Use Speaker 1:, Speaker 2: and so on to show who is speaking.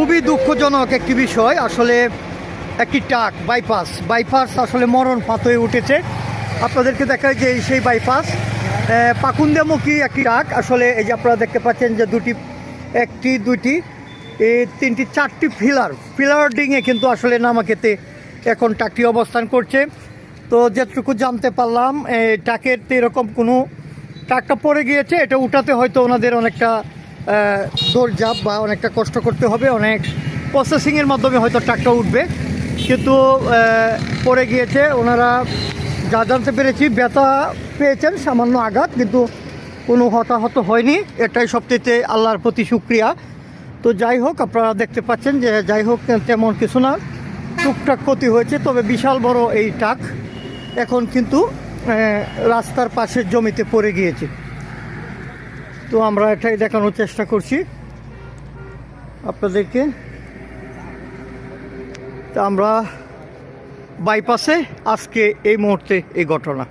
Speaker 1: খুবই দুঃখজনক একটি বিষয়। আসলে একটি টাক বাইপাস। বাইপাস আসলে মরণ ফাত হয়ে উঠেছে। আপনাদেরকে দেখায় যে সেই বাইপাস পাকুন্দামুখী একটি ট্রাক। আসলে এই যে আপনারা দেখতে পাচ্ছেন যে দুটি, একটি, দুইটি এই তিনটি, চারটি ফিলার। ফিলার ডিঙে কিন্তু আসলে নামাকেতে এখন টাকটি অবস্থান করছে। তো যেটুকু জানতে পারলাম তো এরকম কোনো টাকটা পড়ে গিয়েছে। এটা উঠাতে হয়তো ওনাদের অনেকটা দৌড়ঝাঁপ বা অনেকটা কষ্ট করতে হবে, অনেক প্রসেসিংয়ের মাধ্যমে হয়তো ট্রাকটা উঠবে। কিন্তু পড়ে গিয়েছে, ওনারা যা জানতে পেরেছি, ব্যথা পেয়েছেন, সামান্য আঘাত, কিন্তু কোনো হতাহত হয়নি। এটাই সবচেয়ে আল্লাহর প্রতি শুক্রিয়া তো যাই হোক, আপনারা দেখতে পাচ্ছেন যে, যাই হোক, তেমন কিছু না। টুকটাক ক্ষতি হয়েছে, তবে বিশাল বড় এই ট্রাক এখন কিন্তু রাস্তার পাশের জমিতে পড়ে গিয়েছে। তো আমরা এটাই দেখানোর চেষ্টা করছি আপনাদেরকে। তা আমরা বাইপাসে আজকে এই মুহূর্তে এই ঘটনা।